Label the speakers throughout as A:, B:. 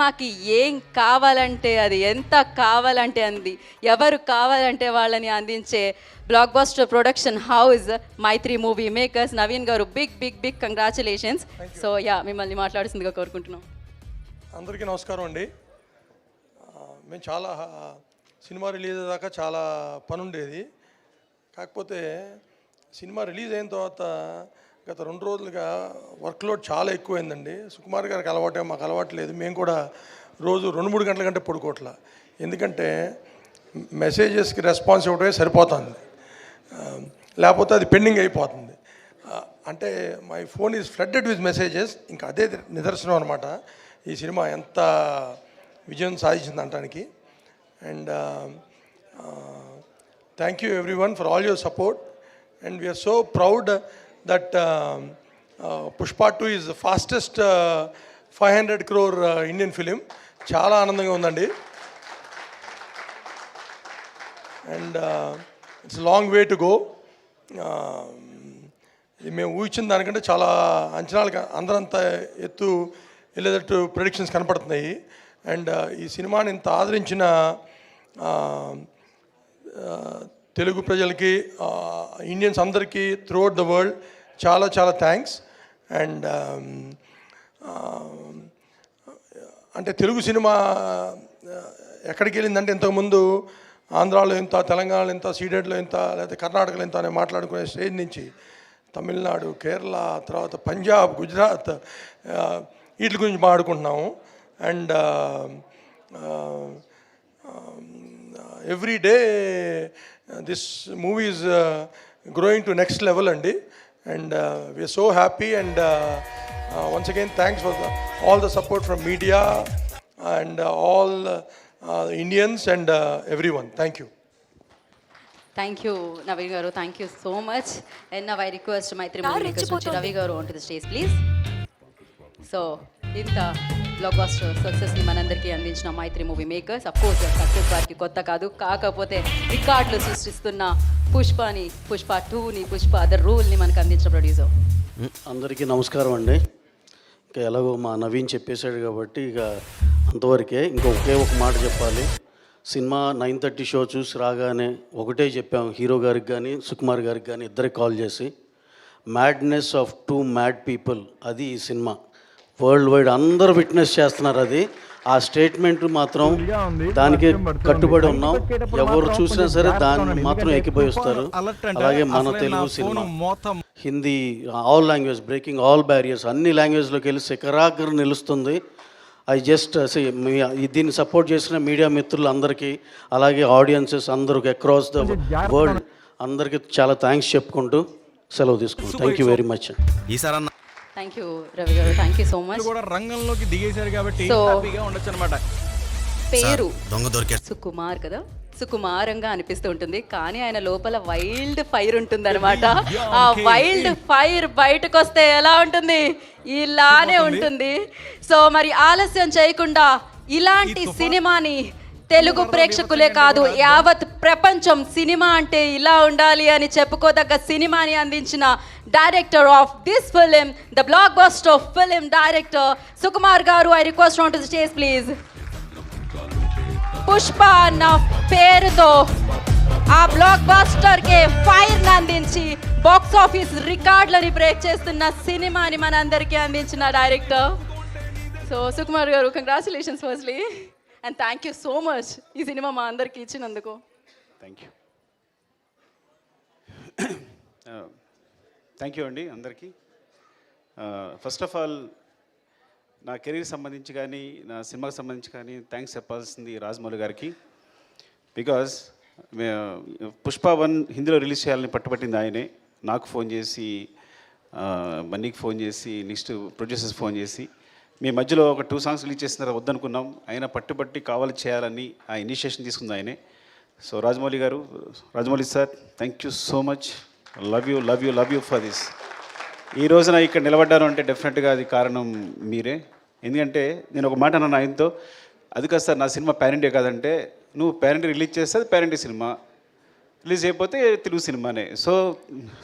A: మాకి ఏం కావాలంటే అది ఎంత కావాలంటే అంది. ఎవరు కావాలంటే వాళ్ళని అందించే block buster production house Mythri movie makers Naveen garu big big big congratulations so yeah మిమ్మల్ని మాట్లాడుతుందిగా కోరుకుంటున్నాం.
B: అందరికీ నమస్కారం అండి. మేము చాలా సినిమా రిలీజ్ దాకా చాలా పని ఉండేది కాకపోతే సినిమా రిలీజ్ అయిన తర్వాత గత రెండు రోజులుగా వర్క్లోడ్ చాలా ఎక్కువైందండి. సుకుమార్ గారికి అలవాటే మాకు అలవాటు లేదు. మేము కూడా రోజు రెండు మూడు గంటల కంటే పడుకోవట్లా. ఎందుకంటే మెసేజెస్కి రెస్పాన్స్ ఇవ్వడమే సరిపోతుంది. లేకపోతే అది పెండింగ్ అయిపోతుంది. అంటే my phone is flooded with messages. ఇంకా అదే నిదర్శనం అనమాట ఈ సినిమా ఎంత విజయం సాధించింది అనడానికి and thank you everyone for all your support. And we're so proud that Pushpa two is fastest five hundred crore Indian film చాలా ఆనందంగా ఉందండి. And it's long way to go మేము ఊహించిన దానికంటే చాలా అంచనాలు అందరంత ఎత్తు వెళ్ళేటట్టు ప్రొడిక్షన్స్ కనపడుతున్నాయి. అండ్ uh, ఈ సినిమాని ఇంత ఆదరించిన తెలుగు ప్రజలకి ఇండియన్స్ అందరికీ త్రూఅవుట్ ద వరల్డ్ చాలా చాలా థ్యాంక్స్ అండ్ um, um, అంటే తెలుగు సినిమా ఎక్కడికి వెళ్ళిందంటే ఇంతకుముందు ఆంధ్రాలో ఇంత తెలంగాణలో ఇంత సీడెడ్లో ఇంత లేకపోతే కర్ణాటకలో ఎంత అని మాట్లాడుకునే స్టేజ్ నుంచి తమిళనాడు కేరళ తర్వాత పంజాబ్ గుజరాత్ వీటి గురించి మాట్లాడుకుంటున్నాము. And every day this movie is growing to next level అండి. And we are so happy and once again thanks for all the support from media and all Indians and every one thank you
A: thank you Naveen garu thank you so much and now I request makers నుంచి Ravi garu on to the stage please so ఇంత black buster సక్సెస్ని మనందరికీ అందించిన Mythri movie makers of course success వారికి కొత్త కాదు. కాకపోతే రికార్డులు సృష్టిస్తున్న పుష్పని పుష్ప టూని పుష్ప ద రూల్ని మనకు అందించిన ప్రొడ్యూసర్
C: అందరికీ నమస్కారం అండి. ఇంకా ఎలాగో మా నవీన్ చెప్పేశాడు కాబట్టి ఇక అంతవరకే ఇంకా ఒకే ఒక మాట చెప్పాలి. సినిమా నైన్ థర్టీ షో చూసి రాగానే ఒకటే చెప్పాం హీరో గారికి కానీ సుకుమార్ గారికి కానీ ఇద్దరికి కాల్ చేసి madness of two mad people అది ఈ సినిమా. వరల్డ్ వైడ్ అందరూ విట్నెస్ చేస్తున్నారు అది. ఆ స్టేట్మెంట్ మాత్రం దానికి కట్టుబడి ఉన్నాం. ఎవరు చూసినా సరే దాన్ని మాత్రం ఎక్కిపోయిస్తారు అలాగే మన Telugu cinema. Hindi all language breaking all barriers అన్ని లాంగ్వేజ్లోకి వెళ్ళి శిఖరాగ్ర నిలుస్తుంది. ఐ జస్ట్ దీన్ని సపోర్ట్ చేసిన మీడియా మిత్రులందరికీ అలాగే ఆడియన్సెస్ అందరికి అక్రాస్ ద వరల్డ్ అందరికీ చాలా థ్యాంక్స్ చెప్పుకుంటూ సెలవు తీసుకుంటాం thank you very much
D: ఈసారన్నా
A: thank you Ravi garu. Thank you so much
E: కూడా రంగంలోకి దిగేశారు కాబట్టి
A: So-
E: హ్యాపీగా ఉండొచ్చు అనమాట
A: పేరు
D: దొంగ దొరికే
A: సుకుమార్ కదా? సుకుమారంగా అనిపిస్తూ ఉంటుంది. కానీ ఆయన లోపల వైల్డ్ ఫైర్ ఉంటుంది అనమాట ఆ వైల్డ్ ఫైర్ బయటకు వస్తే ఎలా ఉంటుంది? ఇలానే ఉంటుంది. సో మరి ఆలస్యం చేయకుండా ఇలాంటి సినిమాని తెలుగు ప్రేక్షకులే కాదు యావత్ ప్రపంచం సినిమా అంటే ఇలా ఉండాలి అని చెప్పుకోదగ్గ సినిమాని అందించిన director of this film the block bust of film director Sukumar garu I request on to stage please. Pushpa అన్న పేరుతో ఆ బ్లాక్ బాస్టర్ కే ఫైర్ అందించి బాక్స్ ఆఫీస్ రికార్డులని బ్రేక్ చేస్తున్న సినిమాని మనందరికీ అందించిన director. So Sukumar garu congratulations firstly and thank you so much ఈ సినిమా మా అందరికి ఇచ్చినందుకు.
F: థ్యాంక్ యూ థ్యాంక్ యూ అండి అందరికీ. ఫస్ట్ ఆఫ్ ఆల్ నా కెరీర్ సంబంధించి కానీ నా సినిమాకి సంబంధించి కానీ థ్యాంక్స్ చెప్పాల్సింది రాజమౌళి గారికి. బికాజ్ పుష్ప వన్ హిందీలో రిలీజ్ చేయాలని పట్టుబట్టింది ఆయనే. నాకు ఫోన్ చేసి uh, బన్నీకి ఫోన్ చేసి నెక్స్ట్ ప్రొడ్యూసర్స్ ఫోన్ చేసి. మీ మధ్యలో ఒక టూ సాంగ్స్ రిలీజ్ చేసిన తర్వాత వద్దనుకున్నాం. ఆయన పట్టుబట్టి కావాలి చేయాలని ఆ ఇనిషియేషన్ తీసుకుంది ఆయనే. So Rajamouli garu Rajamouli sir thank you so much love you love you love you for this ఈ రోజున ఇక్కడ నిలబడ్డాను అంటే డెఫినెట్గా అది కారణం మీరే. ఎందుకంటే నేను ఒక మాట అన్నాను ఆయనతో అది కాదు సార్ నా సినిమా పేరెంటే కాదంటే నువ్వు పేరెంట్ రిలీజ్ చేస్తే అది సినిమా. రిలీజ్ అయిపోతే తెలుగు సినిమానే. So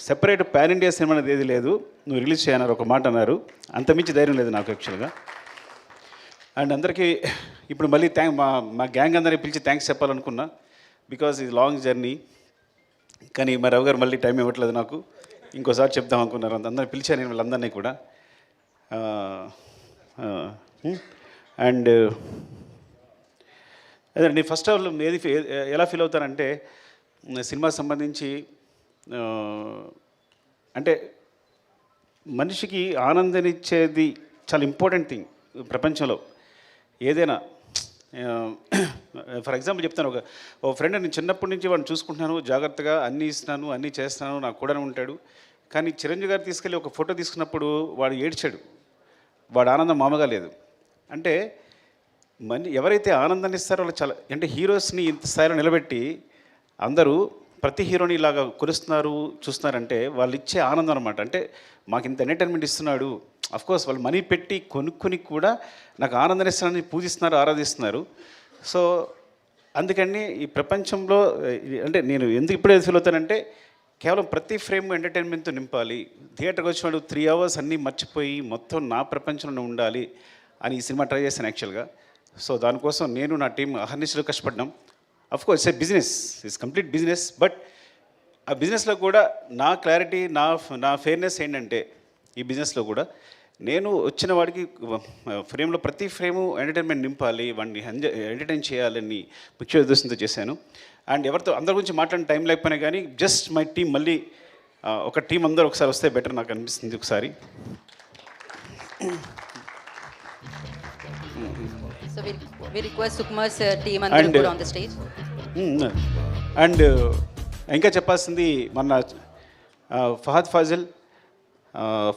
F: separate pan India cinema అనేది ఏది లేదు. నువ్వు రిలీజ్ చేయన్నారు ఒక మాట అన్నారు. అంతమించి ధైర్యం లేదు నాకు యాక్చువల్గా అండ్ అందరికీ ఇప్పుడు మళ్ళీ థ్యాంక్ మా మా గ్యాంగ్ అందరినీ పిలిచి థ్యాంక్స్ చెప్పాలనుకున్నా. బికాజ్ ఇది లాంగ్ జర్నీ కానీ మా రవి గారు మళ్ళీ టైం ఇవ్వట్లేదు నాకు. ఇంకోసారి చెప్దాం అనుకున్నారు. అందరిని పిలిచాను నేను వాళ్ళందరినీ కూడా. అండ్ అదే నేను ఫస్ట్ ఆఫ్ ఆల్ ఏది ఫీ- ఎలా ఫీల్ అవుతానంటే సినిమా సంబంధించి అంటే మనిషికి ఆనందనిచ్చేది చాలా ఇంపార్టెంట్ థింగ్ ప్రపంచంలో. ఏదైనా ఫర్ ఎగ్జాంపుల్ చెప్తాను ఒక ఓ ఫ్రెండ్ నేను చిన్నప్పటి నుంచి వాడిని చూసుకుంటున్నాను జాగ్రత్తగా అన్నీ ఇస్తున్నాను అన్నీ చేస్తున్నాను నాకు కూడా ఉంటాడు. కానీ చిరంజీవి గారు తీసుకెళ్ళి ఒక ఫోటో తీసుకున్నప్పుడు వాడు ఏడ్చాడు. వాడు ఆనందం మామగా లేదు. అంటే మని ఎవరైతే ఆనందాన్ని ఇస్తారో వాళ్ళు చాలా అంటే హీరోస్ని ఇంత స్థాయిలో నిలబెట్టి అందరూ ప్రతి హీరోని ఇలాగా కొలుస్తున్నారు చూస్తున్నారంటే వాళ్ళు ఇచ్చే ఆనందం అనమాట అంటే మాకు ఇంత ఎంటర్టైన్మెంట్ ఇస్తున్నాడు. కోర్స్ వాళ్ళు మనీ పెట్టి కొనుక్కొని కూడా నాకు ఆనందాన్ని ఇస్తున్నారని పూజిస్తున్నారు ఆరాధిస్తున్నారు. సో అందుకని ఈ ప్రపంచంలో అంటే నేను ఎందుకు ఇప్పుడే ఫీల్ అవుతానంటే కేవలం ప్రతి ఫ్రేమ్ ఎంటర్టైన్మెంట్తో నింపాలి. థియేటర్కి వచ్చినప్పుడు త్రీ అవర్స్ అన్నీ మర్చిపోయి మొత్తం నా ప్రపంచంలో ఉండాలి అని ఈ సినిమా ట్రై చేశాను యాక్చువల్గా సో దానికోసం నేను నా టీం అహర్నిశలు కష్టపడ్డాం. Of course a business it's complete business but ఆ బిజినెస్లో కూడా నా క్లారిటీ నా నా ఫెయిర్నెస్ ఏంటంటే ఈ బిజినెస్లో కూడా నేను వచ్చిన వాడికి ఫ్రేమ్లో ప్రతి ఫ్రేము ఎంటర్టైన్మెంట్ నింపాలి వాడిని ఎంజాయ్ ఎంటర్టైన్ చేయాలని ముఖ్య ఉద్దేశంతో చేశాను. అండ్ ఎవరితో అందరి గురించి మాట్లాడిన టైం లేకపోయినా కానీ జస్ట్ మై టీం మళ్ళీ ఒక టీం అందరూ ఒకసారి వస్తే బెటర్ నాకు అనిపిస్తుంది ఒకసారి.
A: So we request Sukumar sir team అందరూ
F: And-
A: కూడా ఆన్ ద స్టేజ్
F: అండ్ ఇంకా చెప్పాల్సింది మన ఫహద్ ఫాజిల్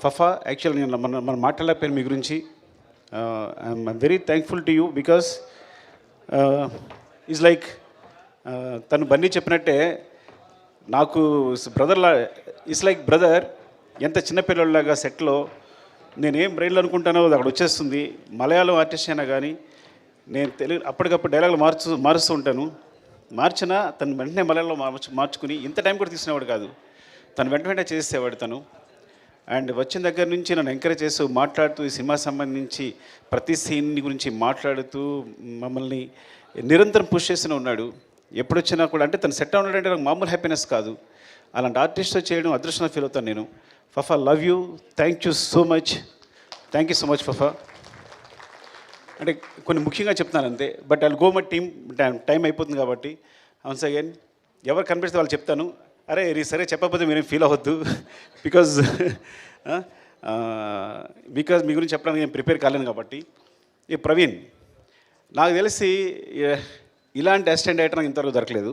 F: ఫఫా. యాక్చువల్ నేను మన మనం మాట్లాడలేకపోయాను మీ గురించి I'm very thankful to you because is like తను బన్నీ చెప్పినట్టే నాకు బ్రదర్లా ఇట్స్ లైక్ బ్రదర్ ఎంత చిన్నపిల్లలాగా సెట్లో నేనేం బ్రెయిన్లో అనుకుంటానో అది అక్కడ వచ్చేస్తుంది. మలయాళం ఆర్టిస్ట్ అయినా కానీ నేను తెలుగు అప్పటికప్పుడు డైలాగులు మార్చు మారుస్తూ ఉంటాను. మార్చినా తను వెంటనే మలయాళంలో మార్చు మార్చుకుని ఇంత టైం కూడా తీసుకునేవాడు కాదు. తను వెంట వెంటనే చేసేవాడు తను. అండ్ వచ్చిన దగ్గర నుంచి నన్ను ఎంకరేజ్ చేస్తూ మాట్లాడుతూ ఈ సినిమా సంబంధించి ప్రతి సీన్ గురించి మాట్లాడుతూ మమ్మల్ని నిరంతరం పుష్ చేస్తూనే ఉన్నాడు. ఎప్పుడు వచ్చినా కూడా అంటే తను సెట్ ఉన్నాడంటే నాకు మామూలు హ్యాపీనెస్ కాదు. అలాంటి ఆర్టిస్ట్తో చేయడం అదృష్టంగా ఫీల్ అవుతాను నేను. Fafa love you thank you so much thank you so much Fafa. అంటే కొన్ని ముఖ్యంగా చెప్తున్నాను అంతే. But I go my team time time అయిపోతుంది కాబట్టి వన్స్ అగైన్ ఎవరు కనిపిస్తే వాళ్ళు చెప్తాను. అరే ఇది సరే చెప్పకపోతే మీరేం ఫీల్ అవ్వద్దు. బికాజ్ బికాజ్ మీ గురించి చెప్పడానికి నేను ప్రిపేర్ కాలేను కాబట్టి. ఈ ప్రవీణ్ నాకు తెలిసి ఇలాంటి అసిస్టెంట్ డైరెక్టర్ నాకు ఇంతవరకు దొరకలేదు.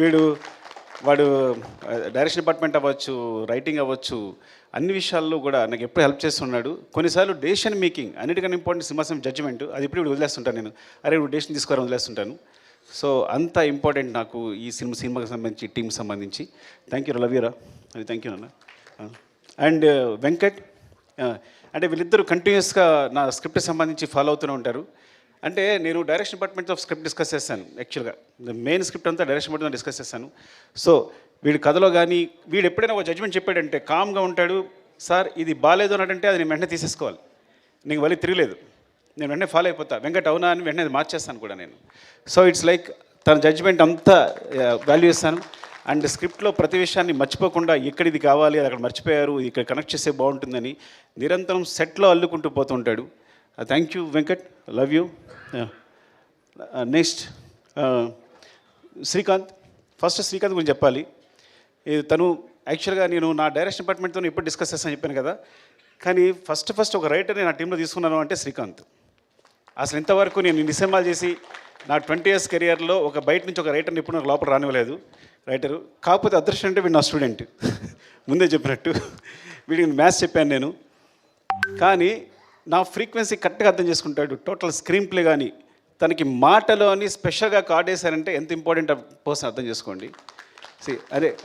F: వీడు వాడు డైరెక్షన్ డిపార్ట్మెంట్ అవ్వచ్చు రైటింగ్ అవ్వచ్చు అన్ని విషయాల్లో కూడా నాకు ఎప్పుడు హెల్ప్ చేస్తున్నాడు కొన్నిసార్లు డెసిషన్ మేకింగ్ అన్నిటికన్నా ఇంపార్టెంట్ సింహాసం జడ్జిమెంట్ అది ఇప్పుడు వదిలేస్తుంటాను నేను. అరే ఇప్పుడు డెసిషన్ తీసుకోవాలని వదిలేస్తుంటాను. సో అంత ఇంపార్టెంట్ నాకు ఈ సినిమా సినిమాకి సంబంధించి టీం సంబంధించి. థ్యాంక్ యూ లవ్ అది థ్యాంక్ యూ నాన్న. అండ్ వెంకట్ అంటే వీళ్ళిద్దరూ కంటిన్యూస్గా నా స్క్రిప్ట్ సంబంధించి ఫాలో అవుతూనే ఉంటారు. అంటే నేను డైరెక్షన్ డిపార్ట్మెంట్తో స్క్రిప్ట్ డిస్కస్ చేశాను యాక్చువల్గా మెయిన్ స్క్రిప్ట్ అంతా డైరెక్షన్ డిపార్ట్మెంట్ డిస్కస్ చేశాను. సో వీడి కథలో కానీ వీడు ఎప్పుడైనా ఒక జడ్జ్మెంట్ చెప్పాడంటే కామ్గా ఉంటాడు సార్ ఇది బాగాలేదు అన్నట్టంటే అది నేను వెంటనే తీసేసుకోవాలి. నీకు మళ్ళీ తిరగలేదు. నేను వెంటనే ఫాలో అయిపోతా. వెంకట్ అవునా? అని వెంటనే మార్చేస్తాను కూడా నేను. సో ఇట్స్ లైక్ తన జడ్జ్మెంట్ అంతా వాల్యూ ఇస్తాను అండ్ స్క్రిప్ట్లో ప్రతి విషయాన్ని మర్చిపోకుండా ఎక్కడ ఇది కావాలి అది అక్కడ మర్చిపోయారు ఇది ఇక్కడ కనెక్ట్ చేస్తే బాగుంటుందని నిరంతరం సెట్లో అల్లుకుంటూ పోతుంటాడు thank you Venkat love you next Srikanth first Srikanth గురించి చెప్పాలి. ఇది తను యాక్చువల్గా నేను నా డైరెక్షన్ డిపార్ట్మెంట్తో ఎప్పుడు డిస్కస్ చేస్తాను చెప్పాను కదా. కానీ ఫస్ట్ ఫస్ట్ ఒక రైటర్ని నా టీంలో తీసుకున్నాను అంటే శ్రీకాంత్ అసలు ఇంతవరకు నేను ఇన్ని సినిమాలు చేసి నా ట్వంటీ ఇయర్స్ కెరియర్లో ఒక బయట నుంచి ఒక రైటర్ని ఇప్పుడు నాకు లోపల రానివ్వలేదు. రైటరు కాకపోతే అదృష్టం అంటే వీడు నా స్టూడెంట్ ముందే చెప్పినట్టు. వీడికి మ్యాథ్స్ చెప్పాను నేను. కానీ నా ఫ్రీక్వెన్సీ కరెక్ట్గా అర్థం చేసుకుంటాడు. టోటల్ స్క్రీన్ ప్లే కానీ తనకి మాటలో అని స్పెషల్గా కార్డ్ వేశారంటే ఎంత ఇంపార్టెంట్ పర్సన్ అర్థం చేసుకోండి. సి అదే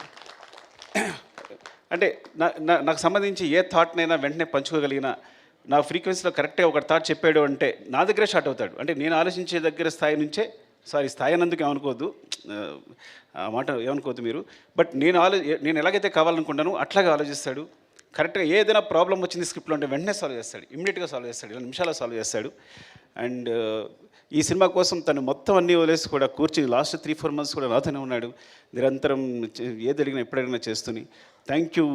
F: అంటే నా నా- నాకు సంబంధించి ఏ థాట్నైనా వెంటనే పంచుకోగలిగిన నా ఫ్రీక్వెన్సీలో కరెక్ట్గా ఒక థాట్ చెప్పాడు అంటే నా దగ్గరే స్టార్ట్ అవుతాడు. అంటే నేను ఆలోచించే దగ్గర స్థాయి నుంచే సారీ స్థాయి అన్నందుకు ఏమనుకోవద్దు. ఆ మాట ఏమనుకోవద్దు మీరు. బట్ నేను ఆలో నేను ఎలాగైతే కావాలనుకుంటానో అట్లాగే ఆలోచిస్తాడు. కరెక్ట్గా ఏదైనా ప్రాబ్లం వచ్చింది స్క్రిప్ట్లో అంటే వెంటనే సాల్వ్ చేస్తాడు ఇమ్మీడియట్గా సాల్వ్ చేస్తాడు ఇలా నిమిషాలు సాల్వ్ చేస్తాడు. అండ్ ఈ సినిమా కోసం తను మొత్తం అన్నీ వదిలేసి కూడా కూర్చుని లాస్ట్ త్రీ ఫోర్ మంత్స్ కూడా నాతోనే ఉన్నాడు. నిరంతరం ఏది అడిగినా ఎప్పుడడిగినా చేస్తుని. Thank you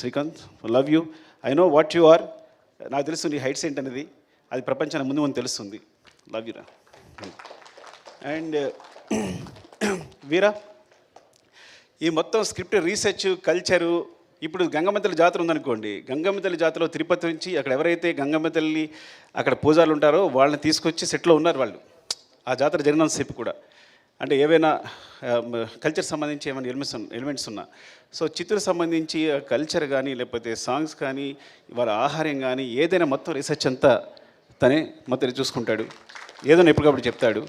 F: Srikanth love you. I know what you are. నాకు తెలుసు నీ హైట్స్ ఏంటనేది. అది ప్రపంచానికి ముందు ముందు తెలుస్తుంది. లవ్ యూరా అండ్ వీరా ఈ మొత్తం స్క్రిప్ట్ రీసెర్చ్ కల్చరు ఇప్పుడు గంగమ్మతల్లి జాతర ఉందనుకోండి గంగమ్మతల్లి జాతరలో తిరుపతి నుంచి అక్కడ ఎవరైతే గంగమ్మతల్లి అక్కడ పూజారులు ఉంటారో వాళ్ళని తీసుకొచ్చి సెట్లో ఉన్నారు వాళ్ళు. ఆ జాతర జరిగినంతసేపు కూడా. అంటే ఏవైనా కల్చర్ సంబంధించి ఏమైనా ఎలిమెంట్స్ ఎలిమెంట్స్ ఉన్నా. సో చిత్ర సంబంధించి కల్చర్ కానీ లేకపోతే సాంగ్స్ కానీ వాళ్ళ ఆహారం కానీ ఏదైనా మొత్తం రీసెర్చ్ అంతా తనే మొత్తం చూసుకుంటాడు. ఏదైనా ఎప్పటికప్పుడు చెప్తాడు.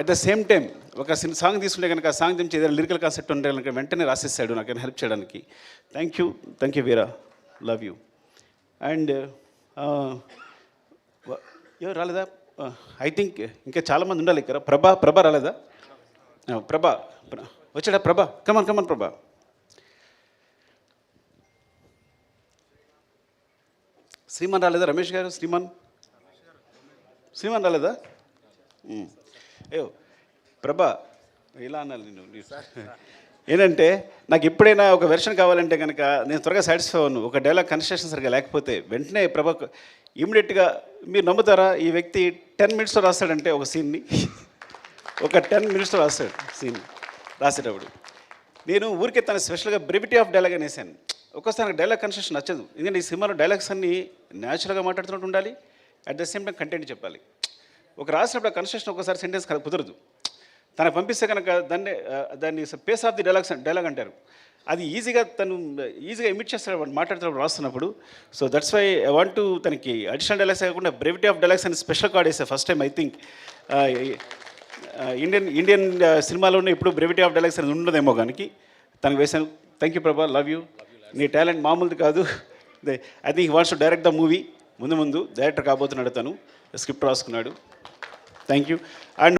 F: అట్ ద సేమ్ టైం ఒక సిన్ సాంగ్ తీసుకుంటే కనుక ఆ సాంగ్ నుంచి ఏదైనా లిరికల్ కాన్సెప్ట్ ఉంటే కనుక వెంటనే రాసిస్తాడు నాకు హెల్ప్ చేయడానికి. Thank you thank you Veera love you and ఎవరు రాలేదా? Uh, ఐ థింక్ ఇంకా చాలామంది ఉండాలి ఇక్కడ. ప్రభా ప్రభా రాలేదా? ప్రభా వచ్చాడా ప్రభా? కమన్ కమన్ ప్రభా. శ్రీమాన్ రాలేదా? రమేష్ గారు? శ్రీమాన్? శ్రీమాన్ రాలేదా? Hmm. ఉమ్. అయ్యో ప్రభా ఇలా అన్నాను నేను ఏంటంటే నాకు ఎప్పుడైనా ఒక వెర్షన్ కావాలంటే కనుక నేను త్వరగా సాటిస్ఫై అవ్వను. ఒక డైలాగ్ కన్స్ట్రక్షన్ సరిగా లేకపోతే వెంటనే ప్రభా ఇమీడియట్గా మీరు నమ్ముతారా? ఈ వ్యక్తి టెన్ మినిట్స్లో రాస్తాడంటే ఒక సీన్ని ఒక టెన్ మినిట్స్లో రాస్తాడు సీన్ రాసేటప్పుడు. నేను ఊరికే తన స్పెషల్గా బ్రెవిటీ ఆఫ్ డైలాగ్ అనేసాను. ఒక్కోసారి నాకు డైలాగ్ కన్స్ట్రక్షన్ నచ్చదు. ఎందుకంటే ఈ సినిమాలో డైలాగ్స్ అన్నీ న్యాచురల్గా మాట్లాడుతున్నట్టు ఉండాలి. At the same time content చెప్పాలి. ఒక రాసినప్పుడు కన్స్ట్రక్షన్ ఒకసారి సెంటెన్స్ కుదరదు. తనకు పంపిస్తే కనుక దాన్ని దాన్ని pace of the dialogues dialogue అంటారు. అది ఈజీగా తను ఈజీగా ఇమిట్ చేస్తాడు వాడు మాట్లాడుతున్నప్పుడు రాస్తున్నప్పుడు. So that's why I want to తనకి అడిషనల్ డైలాగ్స్ కాకుండా బ్రెవిటీ ఆఫ్ డైలాగ్స్ అని స్పెషల్ కార్డ్ వేసే first time I think Indian Indian సినిమాలోనే ఇప్పుడు బ్రెవిటీ ఆఫ్ డైలాగ్స్ అనేది ఉండదేమో కానీ తనకు వేసాను. Thank you Prabha love you నీ టాలెంట్ మామూలుది కాదు. I think what's to direct the movie ముందు ముందు డైరెక్టర్ కాబోతున్నాడు తను. స్క్రిప్ట్ రాసుకున్నాడు. Thank you and